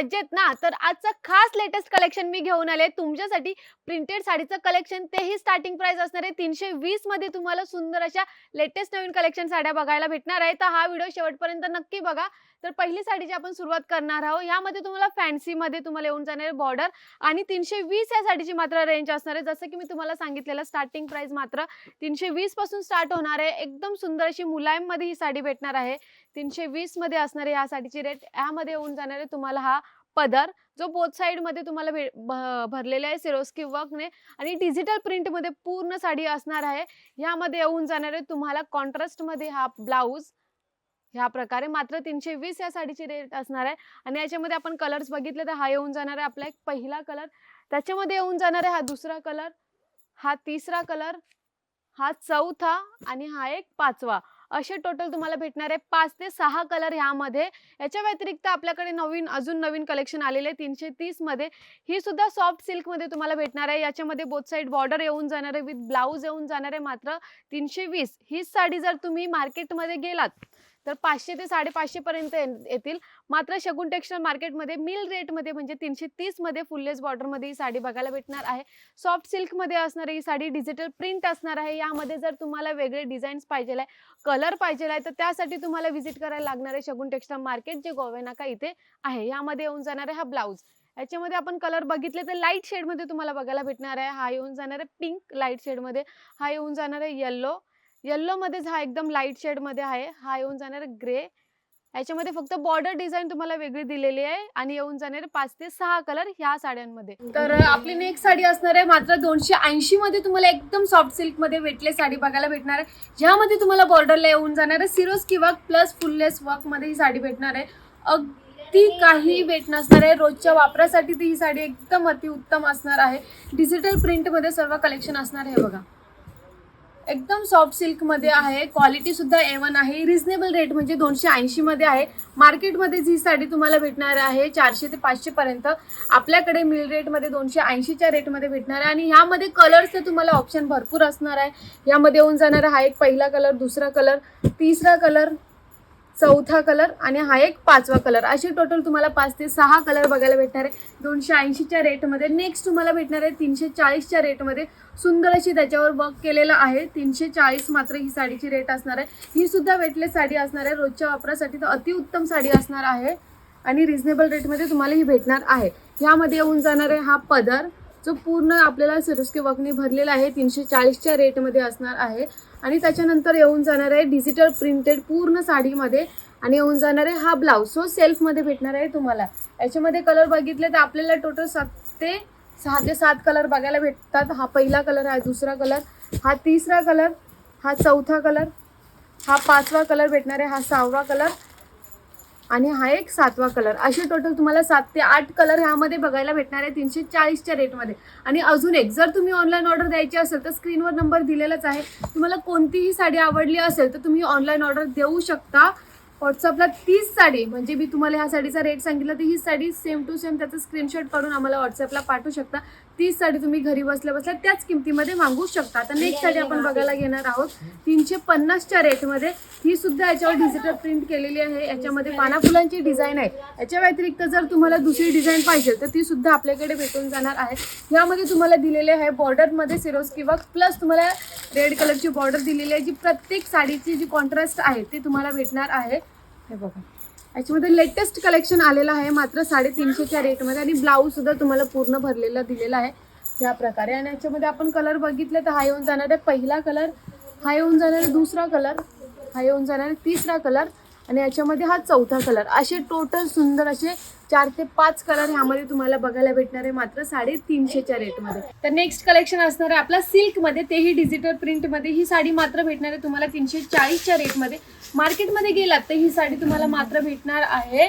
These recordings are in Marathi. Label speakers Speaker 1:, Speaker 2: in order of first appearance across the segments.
Speaker 1: सर्व मज्जेत ना? तर आजचं खास लेटेस्ट कलेक्शन मी घेऊन आले. तुमच्यासाठी प्रिंटेड साडीचं कलेक्शन तेही स्टार्टिंग प्राइस असणार आहे. तीनशे वीसमध्ये तुम्हाला सुंदर अशा लेटेस्ट नवीन कलेक्शन साड्या बघायला भेटणार आहे. तर हा व्हिडिओ शेवटपर्यंत नक्की बघा. तर पहिली साडीची आपण सुरुवात करणार आहोत यामध्ये तुम्हाला फॅन्सीमध्ये तुम्हाला येऊन जाणार बॉर्डर आणि तीनशे वीस या साडीची मात्र रेंज असणार आहे. जसं की मी तुम्हाला सांगितलेलं स्टार्टिंग प्राइस मात्र तीनशे वीसपासून स्टार्ट होणार आहे. एकदम सुंदर अशी मुलायममध्ये ही साडी भेटणार आहे. तीनशे वीसमध्ये असणार आहे या साडीची रेट यामध्ये येऊन जाणार आहे तुम्हाला हा पदर जो बोथ साइडमध्ये तुम्हाला भ- भरलेला आहे सिरोस्की वर्कने आणि डिजिटल प्रिंटमध्ये पूर्ण साडी असणार आहे. ह्यामध्ये येऊन जाणार आहे तुम्हाला कॉन्ट्रास्टमध्ये हा ब्लाऊज ह्या प्रकारे मात्र तीनशे वीस या साडीची रेट असणार आहे. आणि याच्यामध्ये आपण कलर्स बघितले तर हा येऊन जाणार आहे आपला एक पहिला कलर त्याच्यामध्ये येऊन जाणार आहे हा दुसरा कलर हा तिसरा कलर हा चौथा आणि हा एक पाचवा. असे टोटल तुम्हाला भेटणार आहे पाच ते सहा कलर ह्यामध्ये. याच्या व्यतिरिक्त आपल्याकडे नवीन अजून नवीन कलेक्शन आलेले आहे तीनशे तीसमध्ये ही सुद्धा सॉफ्ट सिल्कमध्ये तुम्हाला भेटणार आहे. याच्यामध्ये बोथ साईड बॉर्डर येऊन जाणार आहे विथ ब्लाऊज येऊन जाणार आहे मात्र तीनशे वीस. हीच साडी जर तुम्ही मार्केटमध्ये गेलात तर पाचशे ते साडेपाचशे पर्यंत येतील. मात्र शगुन टेक्स्टाईल मार्केटमध्ये मिल रेटमध्ये म्हणजे तीनशे तीसमध्ये फुललेस बॉर्डरमध्ये ही साडी बघायला भेटणार आहे. सॉफ्ट सिल्कमध्ये असणार ही साडी डिजिटल प्रिंट असणार आहे. यामध्ये जर तुम्हाला वेगळे डिझाईन्स पाहिजे आहे कलर पाहिजे आहे तर त्यासाठी तुम्हाला व्हिजिट करायला लागणार आहे शगुन टेक्स्टाईल मार्केट जे गोवेनाका इथे आहे. यामध्ये येऊन जाणार आहे हा ब्लाऊज. याच्यामध्ये आपण कलर बघितले तर लाइट शेडमध्ये तुम्हाला बघायला भेटणार आहे. हा येऊन जाणार आहे पिंक लाइट शेडमध्ये. हा येऊन जाणार आहे येल्लो. येल्लो मध्येच हा एकदम लाइट शेडमध्ये आहे. हा येऊन जाणार ग्रे याच्यामध्ये फक्त बॉर्डर डिझाईन तुम्हाला वेगळी दिलेली आहे आणि येऊन जाणार पाच ते सहा कलर ह्या साड्यांमध्ये. तर आपली नेक्स्ट साडी असणार आहे मात्र दोनशे ऐंशी मध्ये तुम्हाला एकदम सॉफ्ट सिल्कमध्ये वेटलेस साडी बघायला भेटणार आहे. ज्यामध्ये तुम्हाला बॉर्डरला येऊन जाणार आहे. सिरोस्की वर्क प्लस फुललेस वर्कमध्ये ही साडी भेटणार आहे. अगदी काही वेट नसणार आहे. रोजच्या वापरासाठी ती ही साडी एकदम अतिउत्तम असणार आहे. डिजिटल प्रिंटमध्ये सर्व कलेक्शन असणार आहे बघा. एकदम सॉफ्ट सिल्कमध्ये आहे. क्वालिटी सुद्धा एवन आहे. रिझनेबल रेट म्हणजे दोनशे ऐंशी मध्ये आहे. मार्केटमध्ये जी साडी तुम्हाला भेटणार आहे चारशे ते पाचशे पर्यंत आपल्याकडे मिल रेटमध्ये दोनशे ऐंशीच्या रेटमध्ये भेटणार आहे. आणि ह्यामध्ये कलर्सचं तुम्हाला ऑप्शन भरपूर असणार आहे. यामध्ये येऊन जाणार हा एक पहिला कलर दुसरा कलर तिसरा कलर चौथा कलर आणि हा एक पाचवा कलर. असे टोटल तुम्हाला पाच ते सहा कलर बघायला भेटणार आहे. दोनशे ऐंशीच्या रेटमध्ये नेक्स्ट तुम्हाला भेटणार आहे तीनशे चाळीसच्या रेटमध्ये सुंदर अशी त्याच्यावर वर्क केलेलं आहे. तीनशे चाळीस मात्र ही साडीची रेट असणार आहे. ही सुद्धा वेटलेस साडी असणार आहे. रोजच्या वापरासाठी तर अतिउत्तम साडी असणार आहे. आणि रिझनेबल रेटमध्ये तुम्हाला ही भेटणार आहे. ह्यामध्ये येऊन जाणार आहे हा पदर जो पूर्ण आपल्याला सिरुस्की वर्कने भरलेला आहे. तीनशे चाळीसच्या रेटमध्ये असणार आहे. आणि त्याच्यानंतर येऊन जाणार आहे डिजिटल प्रिंटेड पूर्ण साडीमध्ये. आणि येऊन जाणार आहे हा ब्लाऊज सो सेल्फमध्ये भेटणार आहे तुम्हाला. याच्यामध्ये कलर बघितले तर आपल्याला टोटल सात ते सहा ते सात कलर बघायला भेटतात. हा पहिला कलर आहे दुसरा कलर हा तिसरा कलर हा चौथा कलर हा पाचवा कलर भेटणार आहे हा सहावा कलर आणि हा एक सातवा कलर असे टोटल तुम्हाला सात ते आठ कलर ह्यामध्ये बघायला भेटणार आहे तीनशे चाळीसच्या रेटमध्ये आणि अजून एक जर तुम्ही ऑनलाईन ऑर्डर द्यायची असेल तर स्क्रीनवर नंबर दिलेलाच आहे. तुम्हाला कोणतीही साडी आवडली असेल तर तुम्ही ऑनलाईन ऑर्डर देऊ शकता. व्हॉट्सअपला तीच साडी म्हणजे मी तुम्हाला ह्या साडीचा रेट सांगितला तर ही साडी सेम टू सेम त्याचं स्क्रीनशॉट काढून आम्हाला व्हॉट्सअपला पाठवू शकता. तीच साडी तुम्ही घरी बसल्या बसल्या त्याच किमतीमध्ये मागवू शकता. आता नेक्स्ट साडी आपण बघायला घेणार आहोत. तीनशे पन्नासच्या रेटमध्ये ही सुद्धा याच्यावर डिजिटल प्रिंट केलेली आहे. याच्यामध्ये पाना फुलांची डिझाईन आहे. याच्या व्यतिरिक्त जर तुम्हाला दुसरी डिझाईन पाहिजे तर ती सुद्धा आपल्याकडे भेटून जाणार आहे. यामध्ये तुम्हाला दिलेले आहे बॉर्डरमध्ये सिरोज किंवा प्लस तुम्हाला रेड कलरची बॉर्डर दिलेली आहे जी प्रत्येक साडीची जी कॉन्ट्रास्ट आहे ती तुम्हाला भेटणार आहे. हे बघा. याच्यामध्ये लेटेस्ट कलेक्शन आलेलं आहे. मात्र साडेतीनशेच्या रेटमध्ये आणि ब्लाऊज सुद्धा तुम्हाला पूर्ण भरलेला दिलेला आहे. या प्रकारे. आणि याच्यामध्ये आपण कलर बघितले तर हा येऊन जाणार आहे. पहिला कलर हा येऊन जाणार आहे दुसरा कलर हा येऊन जाणार आहे तिसरा कलर आणि याच्यामध्ये हा चौथा कलर असे टोटल सुंदर असे चार ते पाच कलर ह्यामध्ये तुम्हाला बघायला भेटणार आहे मात्र साडेतीनशेच्या रेटमध्ये तर नेक्स्ट कलेक्शन असणार आहे आपला सिल्कमध्ये. तेही डिजिटल प्रिंटमध्ये ही साडी मात्र भेटणार आहे तुम्हाला तीनशे चाळीसच्या रेटमध्ये मार्केटमध्ये गेलात तर ही साडी तुम्हाला मात्र भेटणार आहे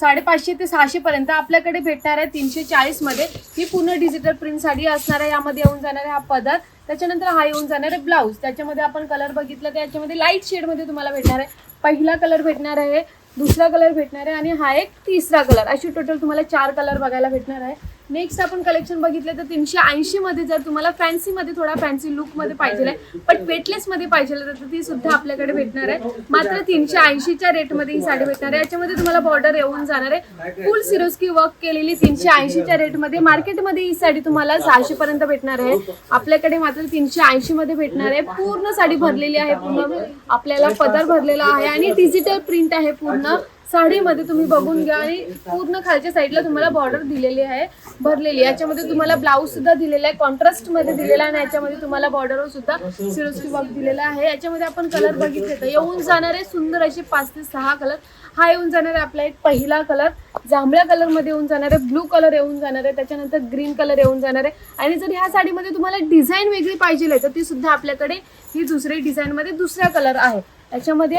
Speaker 1: साडेपाचशे ते सहाशे पर्यंत आपल्याकडे भेटणार आहे तीनशे चाळीसमध्ये. ही पूर्ण डिजिटल प्रिंट साडी असणार आहे. यामध्ये येऊन जाणार आहे हा पदर. त्याच्यानंतर हा येऊन जाणार आहे ब्लाऊज त्याच्यामध्ये आपण कलर बघितलं तर याच्यामध्ये लाइट शेडमध्ये तुम्हाला भेटणार आहे. पहिला कलर भेटणार आहे. दुसरा कलर भेटणार आहे. आणि हा एक तिसरा कलर अशी टोटल तुम्हाला चार कलर बघायला भेटणार आहे. नेक्स्ट आपण कलेक्शन बघितलं तर तीनशे ऐंशी मध्ये जर तुम्हाला फॅन्सी मध्ये थोडा फॅन्सी लुकमध्ये पाहिजे आहे पण वेटलेस मध्ये पाहिजे तर ती सुद्धा आपल्याकडे भेटणार आहे. मात्र तीनशे ऐंशीच्या रेटमध्ये ही साडी भेटणार आहे. याच्यामध्ये तुम्हाला बॉर्डर येऊन जाणार आहे. फुल सिरोस्की वर्क केलेली तीनशे ऐंशीच्या रेटमध्ये मार्केटमध्ये ही साडी तुम्हाला सहाशे पर्यंत भेटणार आहे. आपल्याकडे मात्र तीनशे ऐंशी मध्ये भेटणार आहे. पूर्ण साडी भरलेली आहे पूर्ण आपल्याला पदर भरलेला आहे आणि डिजिटल प्रिंट आहे पूर्ण. साडीमध्ये तुम्ही बघून घ्या आणि पूर्ण खालच्या साईडला तुम्हाला बॉर्डर दिलेली आहे भरलेली याच्यामध्ये तुम्हाला ब्लाऊज सुद्धा दिलेला आहे कॉन्ट्रास्टमध्ये दिलेला आहे आणि याच्यामध्ये तुम्हाला बॉर्डरवर सुद्धा सिरोस्की वर्क दिलेला आहे. याच्यामध्ये आपण कलर बघितले तर येऊन जाणारे सुंदर असे पाच ते सहा कलर हा येऊन जाणार आहे आपला एक पहिला कलर जांभळ्या कलरमध्ये येऊन जाणार आहे ब्लू कलर येऊन जाणार आहे त्याच्यानंतर ग्रीन कलर येऊन जाणार. आहे आणि जर ह्या साडीमध्ये तुम्हाला डिझाईन वेगळी पाहिजे आहे तर ती सुद्धा आपल्याकडे ही दुसरी डिझाईनमध्ये दुसरा कलर आहे. याच्यामध्ये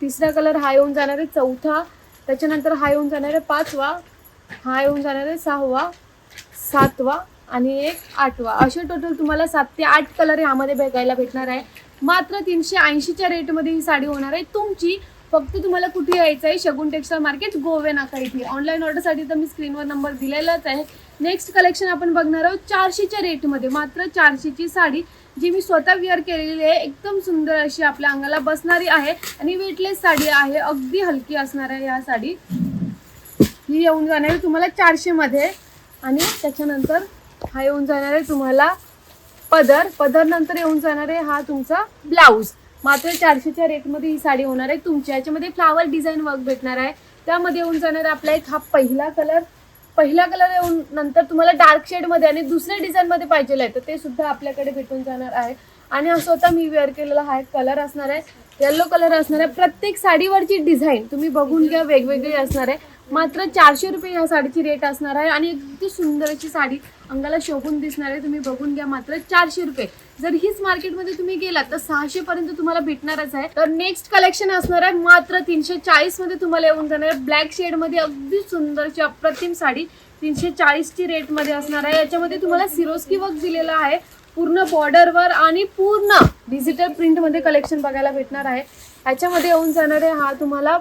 Speaker 1: तिसरा कलर हा येऊन जाणार आहे चौथा. त्याच्यानंतर हा येऊन जाणार आहे पाचवा. हा येऊन जाणार आहे सहावा सातवा आणि एक आठवा. असे टोटल तुम्हाला सात ते आठ कलर यामध्ये बघायला भेटणार आहे. मात्र तीनशे ऐंशीच्या रेटमध्ये ही साडी होणार आहे. तुमची फक्त तुम्हाला कुठे यायचं आहे? शगुन टेक्स्टाईल मार्केट गोवे नाका इथे. ऑनलाईन ऑर्डरसाठी तर मी स्क्रीनवर नंबर दिलेलाच आहे. नेक्स्ट कलेक्शन आपण बघणार आहोत चारशेच्या रेटमध्ये मात्र चारशेची साडी जी मी स्वतः विअर केलेली आहे एकदम सुंदर अशी आपल्या अंगाला बसणारी आहे आणि वेटलेस साडी आहे. अगदी हलकी असणार आहे ह्या साडी. ही येऊन जाणार आहे तुम्हाला चारशे मध्ये आणि त्याच्यानंतर हा येऊन जाणार आहे तुम्हाला पदर. पदर नंतर येऊन जाणार आहे हा तुमचा ब्लाऊज मात्र चारशेच्या रेटमध्ये ही साडी होणार आहे. तुमच्या याच्यामध्ये फ्लावर डिझाईन वर्क भेटणार आहे. त्यामध्ये येऊन जाणार आपला एक हा पहिला कलर पहिला कलर येऊन नंतर तुम्हाला डार्क शेडमध्ये आणि दुसऱ्या डिझाईनमध्ये पाहिजे आहे तर ते सुद्धा आपल्याकडे भेटून जाणार आहे. आणि हा स्वतः मी वेअर केलेला हा एक कलर असणार आहे येल्लो कलर असणार आहे. प्रत्येक साडीवरची डिझाईन तुम्ही बघून घ्या वेगवेगळी असणार आहे. मात्र चारशे रुपये ह्या साडीची रेट असणार आहे आणि अगदी सुंदर अशी साडी अंगाला शोभून दिसणार आहे. तुम्ही बघून घ्या मात्र चारशे रुपये. जर हीच मार्केटमध्ये तुम्ही गेलात तर सहाशे पर्यंत तुम्हाला भेटणारच आहे. तर नेक्स्ट कलेक्शन असणार आहे मात्र तीनशे चाळीसमध्ये तुम्हाला येऊन जाणार आहे. ब्लॅक शेडमध्ये अगदी सुंदरची अप्रतिम साडी तीनशे चाळीसची रेटमध्ये असणार आहे. याच्यामध्ये तुम्हाला सिरोस्की वर्क दिलेला आहे. पूर्ण बॉर्डरवर आणि पूर्ण डिजिटल प्रिंटमध्ये कलेक्शन बघायला भेटणार आहे. याच्यामध्ये येऊन जाणार आहे हा तुम्हाला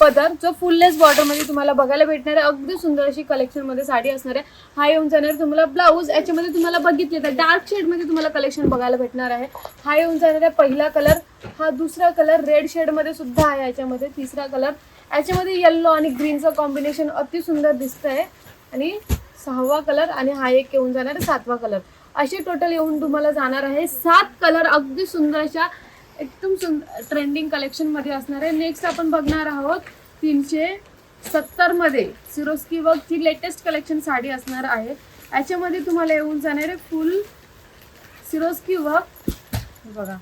Speaker 1: पदर जो फुललेस बॉर्डरमध्ये तुम्हाला बघायला भेटणार आहे. अगदी सुंदर अशी कलेक्शनमध्ये साडी असणार आहे. हा येऊन जाणार तुम्हाला ब्लाऊज याच्यामध्ये तुम्हाला बघितले तर डार्क शेडमध्ये तुम्हाला कलेक्शन बघायला भेटणार आहे. हा येऊन जाणार आहे पहिला कलर हा दुसरा कलर रेड शेडमध्ये सुद्धा आहे याच्यामध्ये. तिसरा कलर याच्यामध्ये येल्लो आणि ग्रीनचं कॉम्बिनेशन अति सुंदर दिसतंय. आणि सहावा कलर आणि हा एक येऊन जाणार आहे सातवा कलर असे टोटल येऊन तुम्हाला जाणार आहे सात कलर अगदी सुंदर अशा एकदम सुंदर ट्रेंडिंग कलेक्शनमध्ये असणार आहे. नेक्स्ट आपण बघणार आहोत तीनशे सत्तरमध्ये. सिरोस्की वर्कची लेटेस्ट कलेक्शन साडी असणार आहे. याच्यामध्ये तुम्हाला येऊन जाणार आहे फुल सिरोस्की वर्क बघा.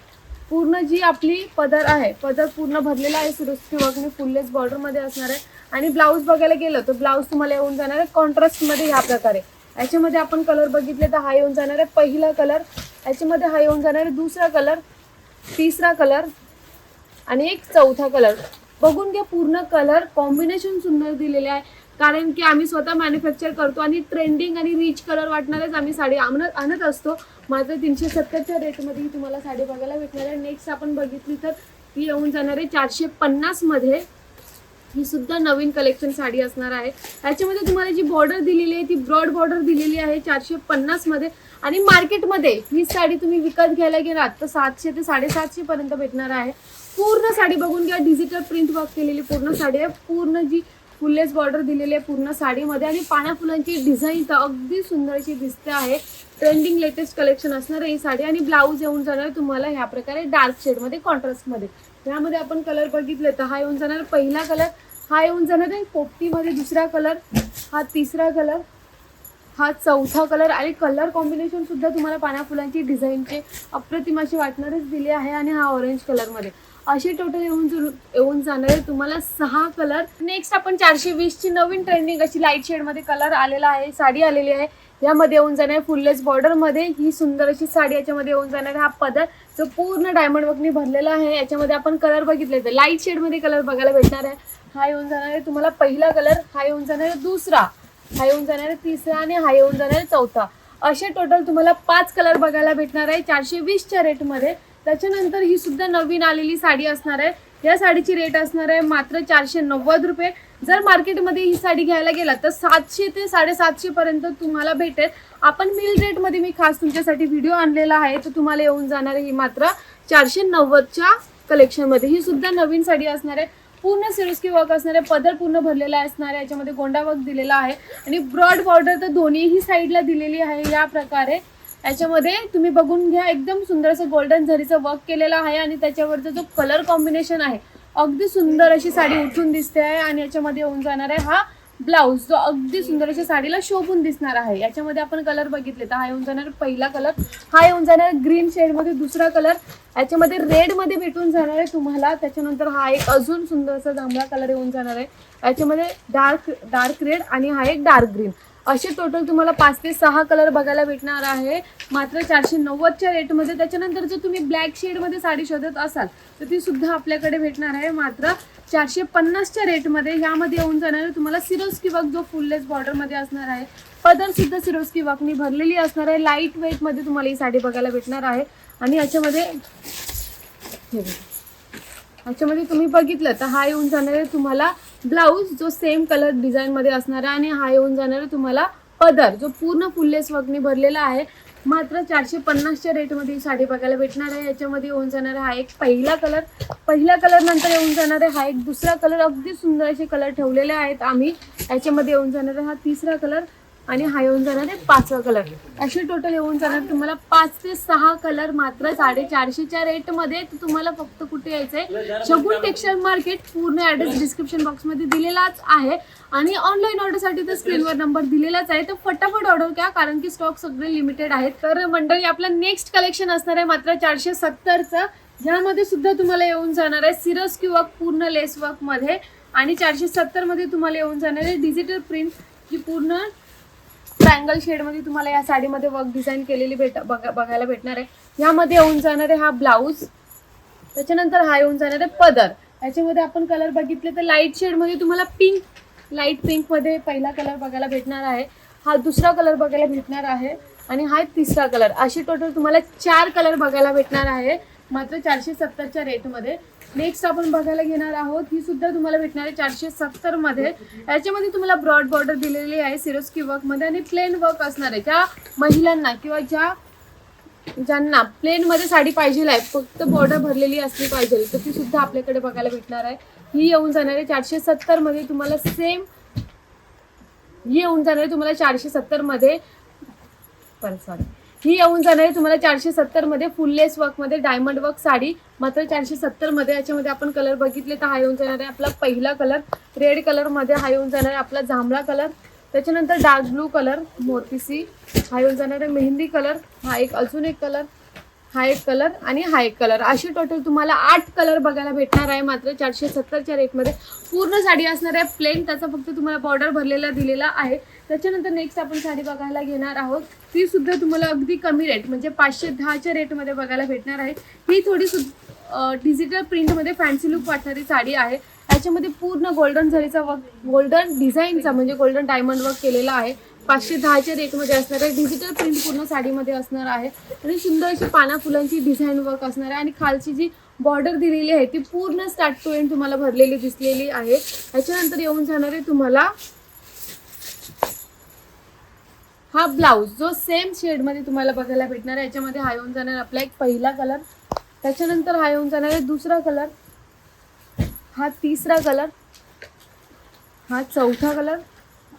Speaker 1: पूर्ण जी आपली पदर आहे पदर पूर्ण भरलेला आहे सिरोस्की वर्क आणि फुललेस बॉर्डरमध्ये असणार आहे. आणि ब्लाऊज बघायला गेलं तर ब्लाऊज तुम्हाला येऊन जाणार आहे कॉन्ट्रास्टमध्ये ह्या प्रकारे. याच्यामध्ये आपण कलर बघितले तर हा येऊन जाणार आहे पहिला कलर याच्यामध्ये हा येऊन जाणार आहे दुसरा कलर तिसरा कलर आणि एक चौथा कलर. बघून घ्या पूर्ण कलर कॉम्बिनेशन सुंदर दिलेले आहे. कारण की आम्ही स्वतः मॅन्युफॅक्चर करतो आणि ट्रेंडिंग आणि रिच कलर वाटणारच आम्ही साडी आणत आणत असतो. मात्र तीनशे सत्तरच्या रेटमध्ये ही तुम्हाला साडी बघायला भेटणार आहे. नेक्स्ट आपण बघितली तर ती येऊन जाणार आहे चारशे पन्नासमध्ये ही सुद्धा नवीन कलेक्शन साडी असणार आहे. याच्यामध्ये तुम्हाला जी बॉर्डर दिलेली आहे ती ब्रॉड बॉर्डर दिलेली आहे चारशे पन्नासमध्ये. आणि मार्केटमध्ये ही साडी तुम्ही विकत घ्यायला गेलात तर सातशे ते साडेसातशे पर्यंत भेटणार आहे. पूर्ण साडी बघून घ्या डिजिटल प्रिंट वर्क केलेली पूर्ण साडी आहे. पूर्ण जी फुल्लेस बॉर्डर दिलेली आहे पूर्ण साडीमध्ये. आणि पाण्या फुलांची डिझाईन तर अगदी सुंदर अशी दिसते आहे. ट्रेंडिंग लेटेस्ट कलेक्शन असणार आहे ही साडी. आणि ब्लाऊज येऊन जाणार तुम्हाला ह्या प्रकारे डार्क शेडमध्ये कॉन्ट्रास्टमध्ये यामध्ये आपण कलर बघितले तर हा येऊन जाणार पहिला कलर हा येऊन जाणार आहे. पोपटीमध्ये दुसरा कलर हा तिसरा कलर हा चौथा कलर आणि कलर कॉम्बिनेशन सुद्धा तुम्हाला पाना फुलांची डिझाईनचे अप्रतिम असे वाटणारच दिले आहे आणि हा ऑरेंज कलरमध्ये असे टोटल येऊन येऊन येऊन आहे. तुम्हाला सहा कलर नेक्स्ट आपण चारशे वीसची नवीन ट्रेंडिंग अशी लाइट शेडमध्ये कलर आलेला आहे. साडी आलेली आहे. यामध्ये येऊन जाणार फुललेस बॉर्डरमध्ये ही सुंदर अशी साडी याच्यामध्ये येऊन जाणार आहे. हा पदर जो पूर्ण डायमंड वर्कने भरलेला आहे. याच्यामध्ये आपण कलर बघितले तर लाइट शेडमध्ये कलर बघायला भेटणार आहे. हा येऊन जाणार आहे तुम्हाला पहिला कलर हा येऊन जाणार आहे दुसरा हा येऊन जाणार आहे तिसरा आणि हा येऊन जाणार आहे चौथा. असे टोटल तुम्हाला पाच कलर बघायला भेटणार आहे चारशे वीसच्या रेटमध्ये त्याच्यानंतर ही सुद्धा नवीन आलेली साडी असणार आहे. या साडीची रेट असणार आहे मात्र चारशे नव्वद रुपये. जर मार्केटमध्ये ही साडी घ्यायला गेला तर सातशे ते साडेसातशे पर्यंत तुम्हाला भेटेल. आपण मिल रेटमध्ये मी खास तुमच्यासाठी व्हिडिओ आणलेला आहे तर तुम्हाला येऊन जाणार आहे ही मात्र चारशे नव्वदच्या कलेक्शनमध्ये ही सुद्धा नवीन साडी असणार आहे. पूर्ण सिरोस्की वर्क असणारे पदर पूर्ण भरलेला असणार आहे याच्यामध्ये गोंडा वर्क दिलेला आहे. आणि ब्रॉड बॉर्डर तर दोन्हीही साईडला दिलेली आहे या प्रकारे. याच्यामध्ये तुम्ही बघून घ्या एकदम सुंदर असं गोल्डन झरीचं वर्क केलेलं आहे आणि त्याच्यावरचा जो कलर कॉम्बिनेशन आहे अगदी सुंदर अशी साडी उठून दिसते आहे आणि याच्यामध्ये होऊन जाणार आहे हा ब्लाऊज जो अगदी सुंदर अशा साडीला शोभून दिसणार आहे. याच्यामध्ये आपण कलर बघितले तर हा येऊन जाणार पहिला कलर हा येऊन जाणार ग्रीन शेडमध्ये दुसरा कलर याच्यामध्ये रेडमध्ये भेटून जाणार आहे तुम्हाला. त्याच्यानंतर हा एक अजून सुंदर असा जांभळा कलर येऊन जाणार आहे. याच्यामध्ये डार्क डार्क रेड आणि हा एक डार्क ग्रीन असे टोटल तुम्हाला पाच ते सहा कलर बघायला भेटणार आहे. मात्र चारशे नव्वदच्या रेटमध्ये त्याच्यानंतर जर तुम्ही ब्लॅक शेडमध्ये साडी शोधत असाल तर ती सुद्धा आपल्याकडे भेटणार आहे. मात्र चारशे पन्नासच्या रेटमध्ये यामध्ये येऊन जाणार आहे. तुम्हाला सिरोस्की वर्क जो फुललेस बॉर्डरमध्ये असणार आहे पदर सुद्धा सिरोस्की वर्कनी भरलेली असणार आहे. लाइट वेटमध्ये तुम्हाला ही साडी बघायला भेटणार आहे. आणि याच्यामध्ये याच्यामध्ये तुम्ही बघितलं तर हा येऊन जाणार आहे तुम्हाला ब्लाऊज जो सेम कलर डिझाईनमध्ये असणार आहे. आणि हा येऊन जाणार आहे तुम्हाला पदर जो पूर्ण फुल्लेस वकनी भरलेला आहे. मात्र चारशे पन्नासच्या रेटमध्ये साडी बघायला भेटणार आहे. याच्यामध्ये येऊन जाणार हा एक पहिला कलर पहिल्या कलर नंतर येऊन जाणार आहे हा एक दुसरा कलर अगदी सुंदर असे कलर ठेवलेले आहेत आम्ही. याच्यामध्ये येऊन जाणार आहे हा तिसरा कलर आणि हा येऊन जाणार आहे पाचवा कलर असे टोटल येऊन जाणार. तुम्हाला पाच ते सहा कलर मात्र साडेचारशेच्या रेटमध्ये तुम्हाला फक्त कुठे यायचंय? शगुन टेक्स्टाईल मार्केट पूर्ण ॲड्रेस डिस्क्रिप्शन बॉक्समध्ये दिलेलाच आहे. आणि ऑनलाईन ऑर्डरसाठी तर स्क्रीनवर नंबर दिलेलाच आहे. तर फटाफट ऑर्डर घ्या कारण की स्टॉक सगळे लिमिटेड आहेत. तर मंडळी आपलं नेक्स्ट कलेक्शन असणार आहे मात्र चारशे सत्तरचं. ज्यामध्ये सुद्धा तुम्हाला येऊन जाणार आहे सिरस किंवा पूर्ण लेस वर्कमध्ये आणि चारशे सत्तरमध्ये तुम्हाला येऊन जाणार आहे डिजिटल प्रिंट जी पूर्ण ट्रँगल शेडमध्ये तुम्हाला या साडीमध्ये वर्क डिझाईन केलेली भेट बघा बघायला भेटणार आहे. यामध्ये येऊन जाणार आहे हा ब्लाऊज त्याच्यानंतर हा येऊन जाणार आहे पदर. याच्यामध्ये आपण कलर बघितले तर लाइट शेडमध्ये तुम्हाला पिंक लाइट पिंकमध्ये पहिला कलर बघायला भेटणार आहे. हा दुसरा कलर बघायला भेटणार आहे. आणि हा तिसरा कलर असे टोटल तुम्हाला चार कलर बघायला भेटणार आहे. मात्र चारशे सत्तरच्या रेटमध्ये नेक्स्ट आपण बघायला घेणार आहोत ही सुद्धा तुम्हाला भेटणार आहे चारशे सत्तरमध्ये याच्यामध्ये तुम्हाला ब्रॉड बॉर्डर दिलेली आहे सिरोस्की वर्कमध्ये आणि प्लेन वर्क असणार आहे. ज्या महिलांना किंवा ज्या ज्यांना प्लेनमध्ये साडी पाहिजे आहे फक्त बॉर्डर भरलेली असली पाहिजे तर ती सुद्धा आपल्याकडे बघायला भेटणार आहे. ही येऊन जाणार आहे चारशे सत्तरमध्ये तुम्हाला सेम ही येऊन जाणार आहे तुम्हाला चारशे सत्तरमध्ये परत सॉरी ही येऊन जाणार आहे. तुम्हाला चारशे सत्तरमध्ये फुललेस वर्कमध्ये डायमंड वर्क साडी मात्र चारशे सत्तरमध्ये याच्यामध्ये आपण कलर बघितले तर हा येऊन जाणार आहे आपला पहिला कलर रेड कलरमध्ये हा येऊन जाणार आहे आपला जांभळा कलर त्याच्यानंतर डार्क ब्लू कलर मोतीसी. हा येऊन जाणार आहे. मेहंदी कलर हा एक अजून एक कलर हा एक कलर आणि हा एक कलर. असे टोटल तुम्हाला आठ कलर बघायला भेटणार आहे. मात्र चारशे सत्तरच्या रेटमध्ये पूर्ण साडी असणार आहे. प्लेन त्याचा फक्त तुम्हाला बॉर्डर भरलेला दिलेला आहे. त्याच्यानंतर नेक्स्ट आपण साडी बघायला घेणार आहोत. ती सुद्धा तुम्हाला अगदी कमी रेट म्हणजे पाचशे दहाच्या रेटमध्ये बघायला भेटणार आहे. ही थोडी सु डिजिटल प्रिंटमध्ये फॅन्सी लुक वाटणारी साडी आहे. त्याच्यामध्ये पूर्ण गोल्डन झरीचा वर्क गोल्डन डिझाईनचा म्हणजे गोल्डन डायमंड वर्क केलेला आहे. पाचशे दहाच्या रेटमध्ये असणार आहे. डिजिटल प्रिंट पूर्ण साडीमध्ये असणार आहे. आणि सुंदर अशी पाना फुलांची डिझाईन वर्क असणार आहे. आणि खालची जी बॉर्डर दिलेली आहे ती पूर्ण स्टार्ट टू एंड तुम्हाला भरलेली दिसलेली आहे. त्याच्यानंतर येऊन जाणार आहे तुम्हाला हा ब्लाऊज जो सेम शेडमध्ये तुम्हाला बघायला भेटणार आहे. याच्यामध्ये हा येऊन जाणार आपला एक पहिला कलर त्याच्यानंतर हा येऊन जाणार आहे दुसरा कलर हा तिसरा कलर हा चौथा कलर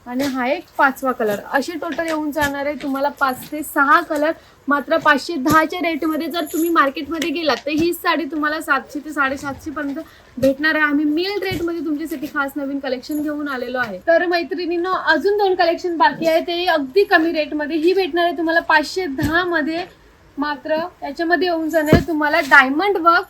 Speaker 1: आणि हा एक पाचवा कलर असे टोटल येऊन जाणार आहे. तुम्हाला पाच ते सहा कलर मात्र पाचशे दहाच्या रेटमध्ये जर तुम्ही मार्केटमध्ये गेलात तर ही साडी तुम्हाला सातशे ते साडेसातशेपर्यंत भेटणार आहे. आम्ही मिल रेटमध्ये तुमच्यासाठी खास नवीन कलेक्शन घेऊन आलेलो आहे. तर मैत्रिणींनो अजून दोन कलेक्शन बाकी आहे ते अगदी कमी रेटमध्ये ही भेटणार आहे तुम्हाला पाचशे दहामध्ये मात्र याच्यामध्ये येऊन जाणार आहे तुम्हाला डायमंड वर्क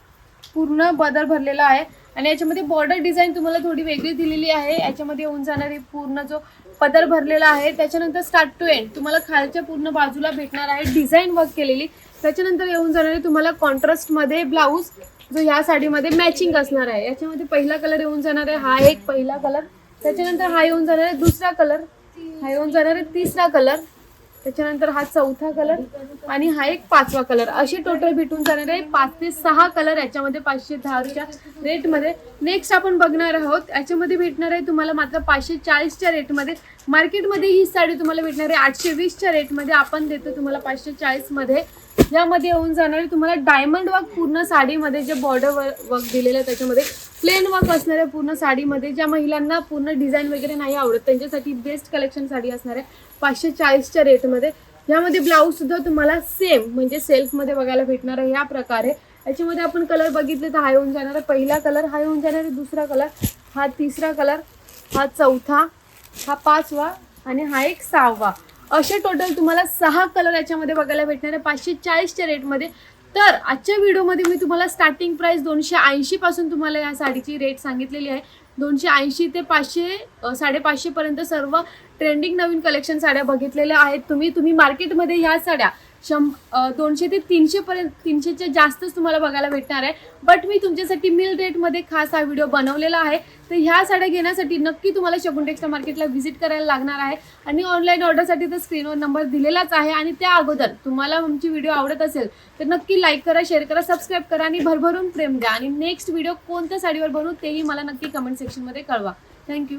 Speaker 1: पूर्ण बदल भरलेला आहे. आणि याच्यामध्ये बॉर्डर डिझाईन तुम्हाला थोडी वेगळी दिलेली आहे. याच्यामध्ये येऊन जाणारी पूर्ण जो पदर भरलेला आहे. त्याच्यानंतर स्टार्ट टू एंड तुम्हाला खालच्या पूर्ण बाजूला भेटणार आहे. डिझाईन वर्क केलेली. त्याच्यानंतर येऊन जाणारे तुम्हाला कॉन्ट्रास्टमध्ये ब्लाऊज जो ह्या साडीमध्ये मॅचिंग असणार आहे. याच्यामध्ये पहिला कलर येऊन जाणार आहे. हा एक पहिला कलर त्याच्यानंतर हा येऊन जाणार आहे दुसरा कलर हा येऊन जाणार आहे तिसरा कलर त्याच्यानंतर हा चौथा कलर आणि हा एक पाचवा कलर असे टोटल भेटून जाणार आहे. पाच ते सहा कलर याच्यामध्ये पाचशे दहाच्या रेटमध्ये नेक्स्ट आपण बघणार आहोत. याच्यामध्ये भेटणार आहे तुम्हाला मात्र पाचशे चाळीसच्या रेटमध्ये मार्केटमध्ये ही साडी तुम्हाला भेटणार आहे. आठशे वीसच्या रेटमध्ये आपण देतो तुम्हाला पाचशे चाळीसमध्ये. यामध्ये येऊन जाणारे तुम्हाला डायमंड वर्क पूर्ण साडीमध्ये जे बॉर्डर वर्क दिलेलं आहे त्याच्यामध्ये प्लेन वर्क असणाऱ्या पूर्ण साडीमध्ये ज्या महिलांना पूर्ण डिझाईन वगैरे नाही आवडत त्यांच्यासाठी बेस्ट कलेक्शन साडी असणार आहे पाचशे चाळीसच्या रेटमध्ये यामध्ये ब्लाऊज सुद्धा तुम्हाला सेम म्हणजे सेल्फमध्ये बघायला भेटणार आहे या प्रकारे. याच्यामध्ये आपण कलर बघितले तर हा येऊन जाणार आहे. पहिला कलर हा येऊन जाणार आहे. दुसरा कलर हा तिसरा कलर हा चौथा हा पाचवा आणि हा एक सहावा. असे टोटल तुम्हाला सहा कलर याच्यामध्ये बघायला भेटणार आहे. पाचशे चाळीसच्या रेटमध्ये तर आजच्या व्हिडिओमध्ये मी तुम्हाला स्टार्टिंग प्राईस दोनशे ऐंशीपासून तुम्हाला या साडीची रेट सांगितलेली आहे. दोनशे ऐंशी ते पाचशे साडेपाचशेपर्यंत सर्व ट्रेंडिंग नवीन कलेक्शन साड्या बघितलेल्या आहेत. तुम्ही तुम्ही मार्केटमध्ये ह्या साड्या शं दोनशे ते तीनशेपर्यंत तीनशेच्या जास्तच तुम्हाला बघायला भेटणार आहे. बट मी तुमच्यासाठी मिल रेटमध्ये खास हा व्हिडिओ बनवलेला आहे. तर ह्या साड्या घेण्यासाठी नक्की तुम्हाला शगुन टेक्स्टा मार्केटला व्हिजिट करायला लागणार आहे. आणि ऑनलाईन ऑर्डरसाठी तर स्क्रीनवर नंबर दिलेलाच आहे. आणि त्या अगोदर तुम्हाला आमची व्हिडिओ आवडत असेल तर नक्की लाईक करा शेअर करा सबस्क्राईब करा आणि भरभरून प्रेम द्या. आणि नेक्स्ट व्हिडिओ कोणत्या साडीवर बनवू तेही मला नक्की कमेंट सेक्शनमध्ये कळवा. थँक्यू